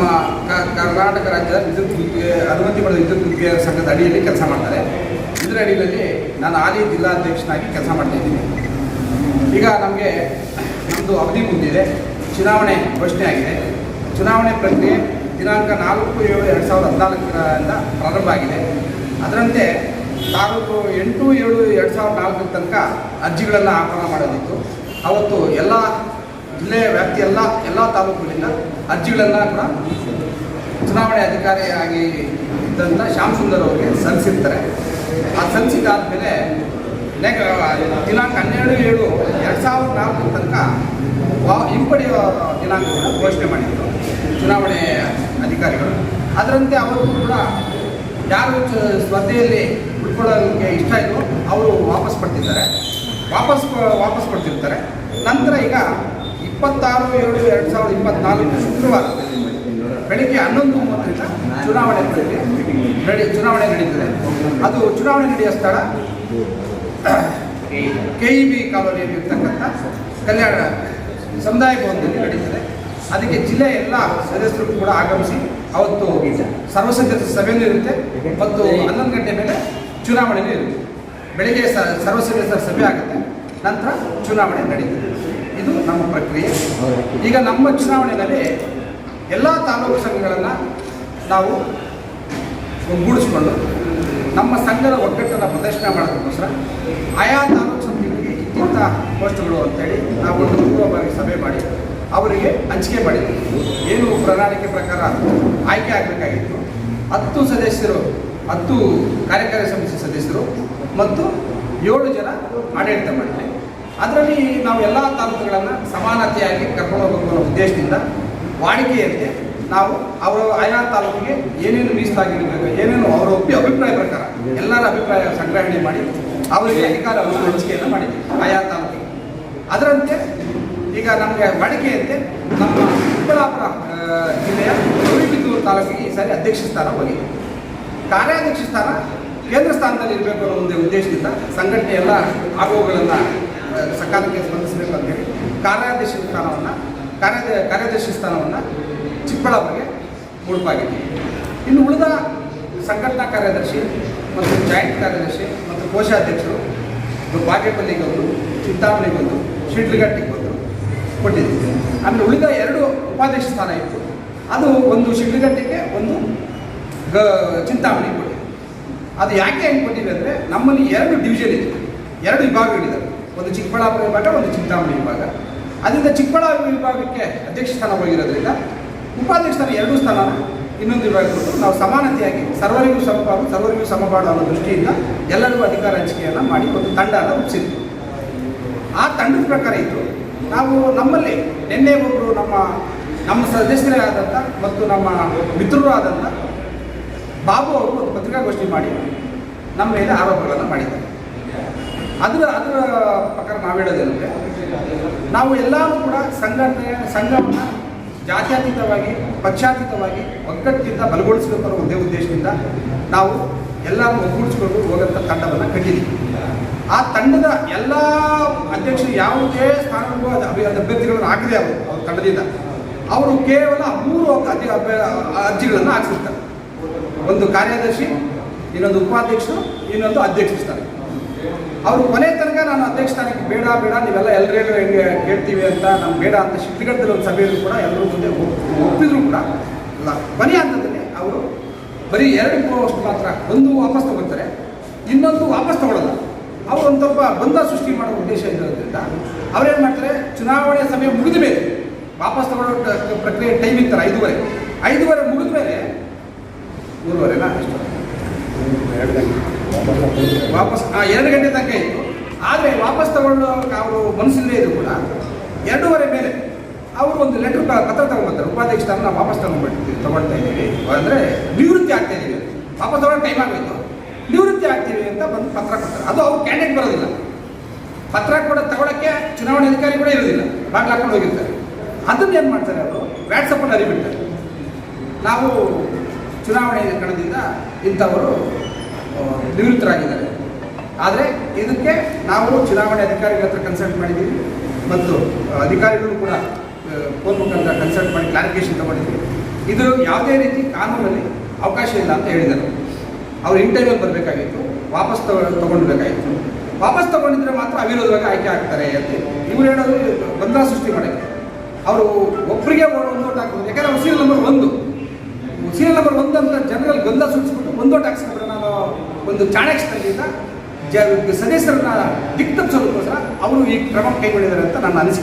ನಮ್ಮ ಕರ್ನಾಟಕ ರಾಜ್ಯದ ವಿದ್ಯುತ್ ಅನುಮತಿ ಪಡೆದ ವಿದ್ಯುತ್ ಉದ್ಯೋಗ ಸಂಘದ ಅಡಿಯಲ್ಲಿ ಕೆಲಸ ಮಾಡ್ತಾರೆ. ಇದರ ಅಡಿಯಲ್ಲಿ ನಾನು ಹಾಲಿ ಜಿಲ್ಲಾಧ್ಯಕ್ಷನಾಗಿ ಕೆಲಸ ಮಾಡ್ತಾ ಇದ್ದೀನಿ. ಈಗ ನಮಗೆ ನಮ್ಮದು ಅವಧಿ ಮುಂದಿದೆ ಚುನಾವಣೆ ಘೋಷಣೆ ಆಗಿದೆ. ಚುನಾವಣೆ ಪ್ರಕ್ರಿಯೆ ದಿನಾಂಕ ನಾಲ್ಕು, ಏಳು, ಎರಡು ಸಾವಿರದ ಹದಿನಾಲ್ಕರಿಂದ ಪ್ರಾರಂಭ ಆಗಿದೆ. ಅದರಂತೆ ತಾಲೂಕು ಎಂಟು, ಏಳು, ಎರಡು ಸಾವಿರದ ನಾಲ್ಕರ ತನಕ ಅರ್ಜಿಗಳನ್ನು ಆಹ್ವಾನ ಮಾಡೋದಿತ್ತು. ಅವತ್ತು ಎಲ್ಲ ಜಿಲ್ಲೆಯ ವ್ಯಾಪ್ತಿ ಎಲ್ಲ ಎಲ್ಲ ತಾಲೂಕುಗಳಿಂದ ಅರ್ಜಿಗಳನ್ನ ಕೂಡ ಚುನಾವಣೆ ಅಧಿಕಾರಿಯಾಗಿ ಇದ್ದಂಥ ಶ್ಯಾಮ್ ಸುಂದರ್ ಅವರಿಗೆ ಸಲ್ಲಿಸಿರ್ತಾರೆ. ಆ ಸಲ್ಲಿಸಿದಾದ್ಮೇಲೆ ನೆಗ, ದಿನಾಂಕ ಹನ್ನೆರಡು ಏಳು ಎರಡು ಸಾವಿರದ ನಾಲ್ಕು ತನಕ ಹಿಂಪಡೆಯುವ ದಿನಾಂಕವನ್ನು ಘೋಷಣೆ ಮಾಡಿದರು ಚುನಾವಣೆ ಅಧಿಕಾರಿಗಳು. ಅದರಂತೆ ಅವರು ಕೂಡ ಯಾರು ಸ್ಪರ್ಧೆಯಲ್ಲಿ ಉಳ್ಕೊಳ್ಳೋದಕ್ಕೆ ಇಷ್ಟ ಇದ್ರು ಅವರು ವಾಪಸ್ ಪಡ್ತಿದ್ದಾರೆ. ವಾಪಸ್ ವಾಪಸ್ ಪಡ್ತಿರ್ತಾರೆ. ನಂತರ ಈಗ ಇಪ್ಪತ್ತಾರು ಏಳು ಎರಡು ಸಾವಿರದ ಇಪ್ಪತ್ನಾಲ್ಕು ಶುಕ್ರವಾರ ಬೆಳಿಗ್ಗೆ ಹನ್ನೊಂದು ಮೂವತ್ತರಿಂದ ಚುನಾವಣೆ ನಡೆ, ಚುನಾವಣೆ ನಡೀತದೆ. ಅದು ಚುನಾವಣೆ ನಡೆಯುವ ಸ್ಥಳ ಕೆ ಇ ಬಿ ಕಾಲೋನಿಯಲ್ಲಿ ಇರ್ತಕ್ಕಂಥ ಕಲ್ಯಾಣ ಸಮುದಾಯ ಭವನದಲ್ಲಿ ನಡೀತದೆ. ಅದಕ್ಕೆ ಜಿಲ್ಲೆಯ ಎಲ್ಲ ಸದಸ್ಯರು ಕೂಡ ಆಗಮಿಸಿ ಅವತ್ತು ಹೋಗಿ ಸದಸ್ಯ ಸಭೆಯೂ ಇರುತ್ತೆ. ಮತ್ತು ಹನ್ನೊಂದು ಗಂಟೆ ಮೇಲೆ ಚುನಾವಣೆಯೂ ಇರುತ್ತೆ. ಬೆಳಿಗ್ಗೆ ಸ ಸರ್ವ ಸಭೆ ಆಗುತ್ತೆ. ನಂತರ ಚುನಾವಣೆ ನಡೀತದೆ. ಇದು ನಮ್ಮ ಪ್ರಕ್ರಿಯೆ. ಈಗ ನಮ್ಮ ಚುನಾವಣೆಯಲ್ಲಿ ಎಲ್ಲ ತಾಲೂಕು ಸಂಘಗಳನ್ನು ನಾವು ಒಗ್ಗೂಡಿಸ್ಕೊಂಡು ನಮ್ಮ ಸಂಘದ ಒಗ್ಗಟ್ಟನ್ನು ಪ್ರದರ್ಶನ ಮಾಡೋದಕ್ಕೋಸ್ಕರ ಆಯಾ ತಾಲೂಕು ಸಮಿತಿಗಳಿಗೆ ಇಂಥ ಪೋಸ್ಟ್ಗಳು ಅಂತೇಳಿ ನಾವು ಒಂದು ಪೂರ್ವಭಾವಿ ಸಭೆ ಮಾಡಿ ಅವರಿಗೆ ಹಂಚಿಕೆ ಮಾಡಿದ್ವಿ. ಏನು ಪ್ರಣಾಳಿಕೆ ಪ್ರಕಾರ ಆಯ್ಕೆ ಆಗಬೇಕಾಗಿತ್ತು. ಹತ್ತು ಸದಸ್ಯರು ಹತ್ತು ಕಾರ್ಯಕಾರಿ ಸಮಿತಿ ಸದಸ್ಯರು ಮತ್ತು ಏಳು ಜನ ಆಡಳಿತ ಮಾಡಿದ್ವಿ. ಅದರಲ್ಲಿ ನಾವು ಎಲ್ಲ ತಾಲೂಕುಗಳನ್ನು ಸಮಾನತೆಯಾಗಿ ಕರ್ಕೊಂಡು ಅನ್ನೋ ಉದ್ದೇಶದಿಂದ ವಾಡಿಕೆಯಂತೆ ನಾವು ಅವರ ಆಯಾ ತಾಲೂಕಿಗೆ ಏನೇನು ಮೀಸಲಾಗಿರಬೇಕು, ಏನೇನು ಅವರ ಒಪ್ಪಿ ಅಭಿಪ್ರಾಯ ಪ್ರಕಾರ ಎಲ್ಲರ ಅಭಿಪ್ರಾಯ ಸಂಗ್ರಹಣೆ ಮಾಡಿ ಅವರಿಗೆ ಅಧಿಕಾರ ಹಂಚಿಕೆಯನ್ನು ಮಾಡಿದ್ವಿ ಆಯಾ ತಾಲೂಕಿಗೆ. ಅದರಂತೆ ಈಗ ನಮಗೆ ವಾಡಿಕೆಯಂತೆ ನಮ್ಮ ಚಿಕ್ಕಬಳ್ಳಾಪುರ ಜಿಲ್ಲೆಯ ಗೌರಿಬಿದೂರು ತಾಲೂಕಿಗೆ ಈ ಸಾರಿ ಅಧ್ಯಕ್ಷ ಸ್ಥಾನ ಹೋಗಿದೆ. ಕಾರ್ಯಾಧ್ಯಕ್ಷ ಸ್ಥಾನ ಕೇಂದ್ರ ಸ್ಥಾನದಲ್ಲಿ ಇರಬೇಕು ಅನ್ನೋ ಒಂದು ಉದ್ದೇಶದಿಂದ ಸಂಘಟನೆ ಎಲ್ಲ ಆಗೋಗಳನ್ನು ಸಕಾಲಕ್ಕೆ ಸ್ಪಂದಿಸಬೇಕು ಅಂತೇಳಿ ಕಾರ್ಯಾಧ್ಯಕ್ಷ ಸ್ಥಾನವನ್ನು ಕಾರ್ಯ ಕಾರ್ಯದರ್ಶಿ ಸ್ಥಾನವನ್ನು ಚಿಕ್ಕಬಳ್ಳಾಪುರಿಗೆ ಮುಡುಪಾಗಿದೆ ಇನ್ನು ಉಳಿದ ಸಂಘಟನಾ ಕಾರ್ಯದರ್ಶಿ ಮತ್ತು ಜಾಯಿಂಟ್ ಕಾರ್ಯದರ್ಶಿ ಮತ್ತು ಕೋಶಾಧ್ಯಕ್ಷರು, ಇದು ಬಂದು ಶಿಡ್ಲಘಟ್ಟಿಗೆ ಬಂದು ಕೊಟ್ಟಿದ್ದೀವಿ ಆಮೇಲೆ ಉಳಿದ ಎರಡು ಉಪಾಧ್ಯಕ್ಷ ಸ್ಥಾನ ಇತ್ತು. ಅದು ಒಂದು ಶಿಡ್ಲಘಟ್ಟಿಗೆ ಒಂದು ಗ ಚಿಂತಾಮಣಿ ಕೊಟ್ಟಿದ್ದೀವಿ ಅದು ಯಾಕೆ ಹೆಂಗೆ ಕೊಟ್ಟಿದೆ ಅಂದರೆ ನಮ್ಮಲ್ಲಿ ಎರಡು ಡಿವಿಷನ್ ಇದೆ, ಎರಡು ವಿಭಾಗಗಳಿದ್ದಾವೆ ಒಂದು ಚಿಕ್ಕಬಳ್ಳಾಪುರ ವಿಭಾಗ, ಒಂದು ಚಿಂತಾಮಣಿ ವಿಭಾಗ. ಅದರಿಂದ ಚಿಕ್ಕಬಳ್ಳಾಪುರ ವಿಭಾಗಕ್ಕೆ ಅಧ್ಯಕ್ಷ ಸ್ಥಾನ ಹೋಗಿರೋದ್ರಿಂದ ಉಪಾಧ್ಯಕ್ಷ ಸ್ಥಾನ ಎರಡೂ ಸ್ಥಾನ ಇನ್ನೊಂದು ವಿಭಾಗ ಕೊಟ್ಟು ನಾವು ಸಮಾನತೆಯಾಗಿ ಸರ್ವರಿಗೂ ಸಮಪಾಲು ಸರ್ವರಿಗೂ ಸಮಪಾಲು ಅನ್ನೋ ದೃಷ್ಟಿಯಿಂದ ಎಲ್ಲರಿಗೂ ಅಧಿಕಾರ ಹಂಚಿಕೆಯನ್ನು ಮಾಡಿ ಒಂದು ತಂಡನ ರೂಪಿಸಿದ್ವಿ. ಆ ತಂಡದ ಪ್ರಕಾರ ಇತ್ತು. ನಾವು ನಮ್ಮಲ್ಲಿ ನಿನ್ನೆ ಒಬ್ಬರು ನಮ್ಮ ನಮ್ಮ ಸದಸ್ಯರೇ ಆದಂಥ ಮತ್ತು ನಮ್ಮ ಮಿತ್ರರು ಆದಂಥ ಬಾಬು ಅವರು ಒಂದು ಪತ್ರಿಕಾಗೋಷ್ಠಿ ಮಾಡಿ, ನಮ್ಮ ಮೇಲೆ ಆರೋಪಗಳನ್ನು ಮಾಡಿದ್ದಾರೆ. ಅದರ ಅದರ ಪ್ರಕಾರ ನಾವು ಹೇಳೋದೇನೆಂದರೆ ನಾವು ಎಲ್ಲರೂ ಕೂಡ ಸಂಘಟನೆ ಸಂಘವನ್ನು ಜಾತ್ಯತೀತವಾಗಿ, ಪಕ್ಷಾತೀತವಾಗಿ ಒಗ್ಗಟ್ಟಿಂದ ಬಲಗೊಳಿಸಬೇಕು ಒಂದೇ ಉದ್ದೇಶದಿಂದ ನಾವು ಎಲ್ಲರನ್ನು ಒಗ್ಗೂಡಿಸ್ಕೊಂಡು ಹೋಗೋಂಥ ತಂಡವನ್ನು ಕಟ್ಟಿದ್ದೀವಿ ಆ ತಂಡದ ಎಲ್ಲ ಅಧ್ಯಕ್ಷರು ಯಾವುದೇ ಸ್ಥಾನಕ್ಕೂ ಅಭ್ಯರ್ಥಿಗಳನ್ನು ಹಾಕಿದೆ ಅವರು, ಅವ್ರ ತಂಡದಿಂದ. ಅವರು ಕೇವಲ ಮೂರು ಅಭ್ಯ- ಅರ್ಜಿಗಳನ್ನು ಹಾಕಿಸ್ತಾರೆ ಒಂದು ಕಾರ್ಯದರ್ಶಿ, ಇನ್ನೊಂದು ಉಪಾಧ್ಯಕ್ಷರು, ಇನ್ನೊಂದು ಅಧ್ಯಕ್ಷ ಸ್ಥಾನ. ಅವರು ಕೊನೆ ತನಕ ನಾನು ಅಧ್ಯಕ್ಷ ಸ್ಥಾನಕ್ಕೆ ಬೇಡ ಬೇಡ, ನೀವೆಲ್ಲ ಎಲ್ಲರೂ ಹೆಂಗೆ ಕೇಳ್ತೀವಿ ಅಂತ ನಾನು ಬೇಡ ಅಂತ ಶಿಡ್ಲಘಟ್ಟದಲ್ಲಿ ಒಂದು ಸಭೆಯಲ್ಲೂ ಕೂಡ ಎಲ್ಲರೂ ಮುಂದೆ ಒಪ್- ಒಪ್ಪಿದ್ರು ಕೂಡ. ಅಲ್ಲ, ಕೊನೆ ಹಂತದಲ್ಲಿ ಅವರು ಬರೀ ಎರಡು ಪೋಸ್ಟ್ ಮಾತ್ರ ಒಂದು ವಾಪಸ್ ತಗೋತಾರೆ ಇನ್ನೊಂದು ವಾಪಸ್ ತಗೊಳ್ಳಲ್ಲ ಅವರು ಒಂದು ಸ್ವಲ್ಪ ಬಂಧ ಸೃಷ್ಟಿ ಮಾಡೋ ಉದ್ದೇಶ ಇರೋದ್ರಿಂದ ಅವ್ರೇನು ಮಾಡ್ತಾರೆ, ಚುನಾವಣೆ ಸಮಯ ಮುಗಿದ ಮೇಲೆ ವಾಪಸ್ ತಗೊಳ್ಳೋ ಪ್ರಕ್ರಿಯೆ ಟೈಮ್ ಇರ್ತಾರೆ ಐದುವರೆ ಐದುವರೆ ಮುಗಿದ ಮೇಲೆ ಮೂರುವರೆನಾ ಎಷ್ಟು ವಾಪಸ್ ಆ, ಎರಡು ಗಂಟೆ ತನಕ ಇತ್ತು. ಆದರೆ ವಾಪಸ್ ತಗೊಂಡು ಅವರು ಮನಸ್ಸಿಲ್ಲದೆ ಇದ್ರು ಕೂಡ ಎರಡೂವರೆ ಮೇಲೆ ಅವರು ಒಂದು ಲೆಟರ್ ಪತ್ರ ತಗೊಂಡ್ಬರ್ತಾರೆ ಉಪಾಧ್ಯಕ್ಷ ಸ್ಥಾನ ವಾಪಸ್ ತಗೊಂಡ್ಬಿಡ್ತೀವಿ ತಗೊಳ್ತಾ ಇದ್ದೀವಿ ಅಂದರೆ ನಿವೃತ್ತಿ ಆಗ್ತಾ ಇದ್ದೀವಿ. ವಾಪಸ್ ತಗೊಳ್ಳೋ ಟೈಮ್ ಆಗೋಯ್ತು. ನಿವೃತ್ತಿ ಆಗ್ತೀವಿ ಅಂತ ಬಂದು ಪತ್ರ ಕೊಡ್ತಾರೆ ಅದು ಅವ್ರು ಕ್ಯಾಂಡಿಡೇಟ್ ಬರೋದಿಲ್ಲ. ಪತ್ರ ಕೂಡ ತಗೊಳಕ್ಕೆ ಚುನಾವಣೆ ಅಧಿಕಾರಿ ಕೂಡ ಇರೋದಿಲ್ಲ. ಬಾಗಿಲು ಹಾಕೊಂಡು ಹೋಗಿರ್ತಾರೆ. ಅದನ್ನ ಏನು ಮಾಡ್ತಾರೆ ಅವರು? ವ್ಯಾಟ್ಸಪ್ಪಲ್ಲಿ ಅರಿಬಿಡ್ತಾರೆ ನಾವು ಚುನಾವಣೆ ಕಣದಿಂದ ಇಂಥವರು ನಿವೃತ್ತರಾಗಿದ್ದಾರೆ. ಆದರೆ ಇದಕ್ಕೆ ನಾವು ಚುನಾವಣೆ ಅಧಿಕಾರಿಗಳ ಹತ್ರ ಕನ್ಸಲ್ಟ್ ಮಾಡಿದ್ದೀವಿ ಮತ್ತು ಅಧಿಕಾರಿಗಳು ಕೂಡ ಫೋನ್ ಮುಖಾಂತರ ಕನ್ಸಲ್ಟ್ ಮಾಡಿ ಕ್ಲಾರಿಫಿಕೇಶನ್ ತಗೊಂಡಿದ್ದೀವಿ ಇದು ಯಾವುದೇ ರೀತಿ ಕಾನೂನಲ್ಲಿ ಅವಕಾಶ ಇಲ್ಲ ಅಂತ ಹೇಳಿದರು ಅವರು ಇಂಟರ್ವ್ಯೂ ಬರಬೇಕಾಗಿತ್ತು, ವಾಪಸ್ ತಗೊ ವಾಪಸ್ ತಗೊಂಡಿದ್ರೆ ಮಾತ್ರ ಅವಿರೋಧವಾಗಿ ಆಯ್ಕೆ ಆಗ್ತಾರೆ ಅಂತ ಇವ್ರು ಹೇಳೋದು ಗೊಂದಲ ಸೃಷ್ಟಿ ಮಾಡೋಕ್ಕೆ. ಅವರು ಒಬ್ಬರಿಗೆ ಒಂದು ಓಟ್ ಯಾಕಂದ್ರೆ ಅವ್ರು ಸೀರಿಯಲ್ ನಂಬರ್ ಒಂದು. ಸೀರಿಯಲ್ ನಂಬರ್ ಒಂದು ಅಂತ ಜನರಲ್ಲಿ ಗೊಂದಲ ಸೃಷ್ಟಿಸ್ಬಿಟ್ಟು ಒಂದು ಟ್ಯಾಕ್ಸ್ ನಂಬರ್ ನಾನು ಒಂದು ಚಾಣಾಕ್ಷದಿಂದ ಜ ಸದಸ್ಯರನ್ನ ದಿಕ್ತಪ್ಪಿಸೋದಕ್ಕೋಸ್ಕರ ಅವರು ಈ ಕ್ರಮ ಕೈಗೊಂಡಿದ್ದಾರೆ ಅಂತ ನನ್ನ ಅನಿಸಿಕೆ.